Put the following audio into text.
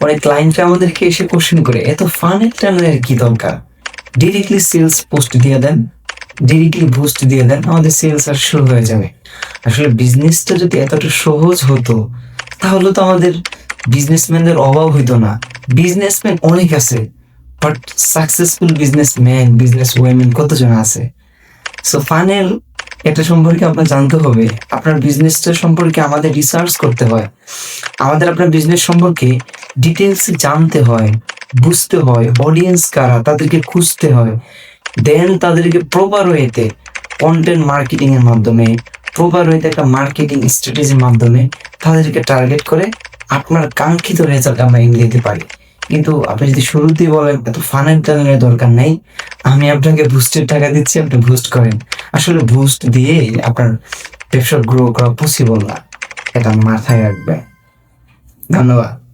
অনেক ক্লায়েন্টরা আমাদেরকে এসে কোশ্চেন করে, এত ফানের টানের কি দরকার? ডিরেক্টলি সেলস পোস্ট দিয়ে দেন। ডিরেক্টলি বুস্ট দিয়ে দেন, আমাদের সেলস আর শুরু হয়ে যাবে। আসলে বিজনেসটা যদি এতটা সহজ হতো, তাহলে তো আমাদের বিজনেসম্যানদের অভাব হইতো না। বিজনেসম্যান অনেক আছে but successful businessman business women কতজন আছে? সো ফানেল এটা সম্পর্কে আপনার জানতে হবে। আপনার বিজনেসটা সম্পর্কে আমাদের রিসার্চ করতে হয়। আমাদের আপনার বিজনেস সম্পর্কে ডিটেলস জানতে হয়, বুঝতে হয় অডিয়েন্স কারা, তাদেরকে খুঁজতে হয়। দেন তাদেরকে প্রপার ওয়েতে কন্টেন্ট মার্কেটিং এর মাধ্যমে প্রপার ওয়েতে একটা মার্কেটিং স্ট্র্যাটেজির মাধ্যমে তাদেরকে টার্গেট করে আপনার কাঙ্ক্ষিত রেজাল্ট আমরা এনে দিতে পারি। কিন্তু আপনি যদি শুরুতেই বলেন, এত ফানের টানের দরকার নেই, আমি আপনাকে বুস্টের টাকা দিচ্ছি, আপনি বুস্ট করেন। আসলে বুস্ট দিয়ে আপনার ব্যবসা গ্রো করা পসিবল না। এটা মাথায় রাখবে ধন্যবাদ।